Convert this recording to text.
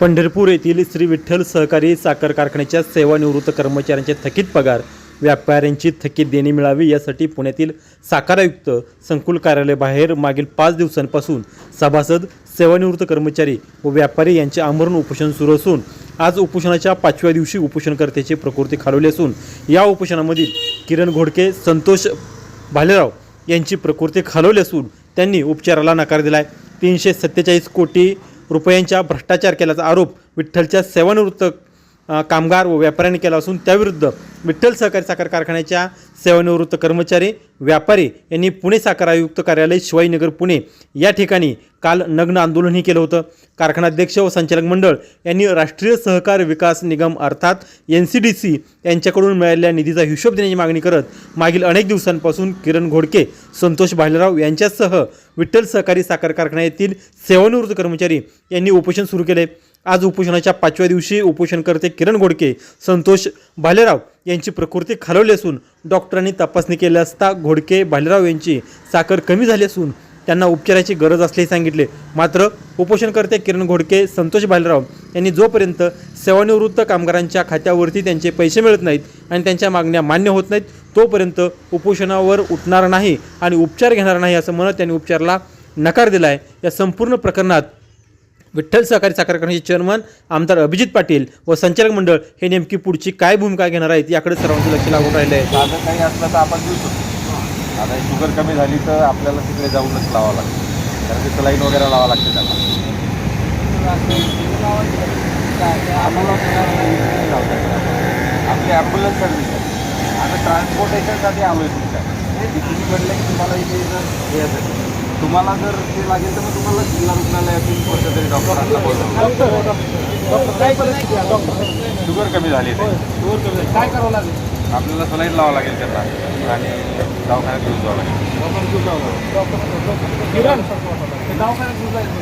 पंढरपूर येथील श्री विठ्ठल सहकारी साखर कारखान्याच्या सेवानिवृत्त कर्मचाऱ्यांचे थकीत पगार व्यापाऱ्यांची थकीत देणी मिळावी यासाठी पुण्यातील साखर आयुक्त संकुल कार्यालयाबाहेर मागील पाच दिवसांपासून सभासद सेवानिवृत्त कर्मचारी व व्यापारी यांचे आमरण उपोषण सुरू असून आज उपोषणाच्या पाचव्या दिवशी उपोषणकर्त्याची प्रकृती खालवली असून या उपोषणामधील किरण घोडके संतोष भालेराव यांची प्रकृती खालवली असून त्यांनी उपचाराला नकार दिला आहे तीनशे सत्तेचाळीस कोटी रुपयांच्या भ्रष्टाचार केल्याचा आरोप विठ्ठलच्या सेवानिवृत्त कामगार व व्यापाऱ्यांनी केला असून त्याविरुद्ध विठ्ठल सहकारी साखर कारखान्याच्या सेवानिवृत्त कर्मचारी व्यापारी यांनी पुणे साखर आयुक्त कार्यालय शिवाजीनगर पुणे या ठिकाणी काल नग्न आंदोलनही केलं होतं. कारखानाध्यक्ष व संचालक मंडळ यांनी राष्ट्रीय सहकार विकास निगम अर्थात एन सी डी सी यांच्याकडून मिळालेल्या निधीचा हिशोब देण्याची मागणी करत मागील अनेक दिवसांपासून किरण घोडके संतोष भालेराव यांच्यासह विठ्ठल सहकारी साखर कारखान्यातील सेवानिवृत्त कर्मचारी यांनी उपोषण सुरू केले. आज उपोषणाच्या पाचव्या दिवशी उपोषणकर्ते किरण घोडके संतोष भालेराव यांची प्रकृती खालवली असून डॉक्टरांनी तपासणी केली असता घोडके भालेराव यांची साखर कमी झाली असून त्यांना उपचाराची गरज असल्याचे सांगितले. मात्र उपोषणकर्ते किरण घोडके संतोष भालेराव यांनी जोपर्यंत सेवानिवृत्त कामगारांच्या खात्यावरती त्यांचे पैसे मिळत नाहीत आणि त्यांच्या मागण्या मान्य होत नाहीत तोपर्यंत उपोषणावर उठणार नाही आणि उपचार घेणार नाही असं म्हणत त्यांनी उपचाराला नकार दिला आहे या संपूर्ण प्रकरणात विठ्ठल सहकारी साखर कारखान्याचे चेअरमन आमदार अभिजित पाटील व संचालक मंडळ हे नेमकी पुढची काय भूमिका घेणार आहेत याकडे सर्वांचं लक्ष लागून राहिलं आहे साधं काही असलं तर आपण देऊ शकतो. आता शुगर कमी झाली तर आपल्याला तिकडे जाऊनच लावावं लागतं. कारण की सलाईन वगैरे लावावं लागते त्याला आपली ॲम्ब्युलन्स सर्विस आहे. आता ट्रान्सपोर्टेशनसाठी आलो आहे तुमच्या. तुम्ही म्हटलं की तुम्हाला इथे हे असेल तुम्हाला जर ते लागेल तर मग तुम्हाला जिल्हा रुग्णालयातून कोणत्या तरी डॉक्टरांना बोलवलं शुगर कमी झाली आहे काय करावं लागेल आपल्याला सलाईन लावावं लागेल त्यांना आणि दवाखान्यात घेऊन जावं लागेल ते दवाखान्यात घेऊन जायचं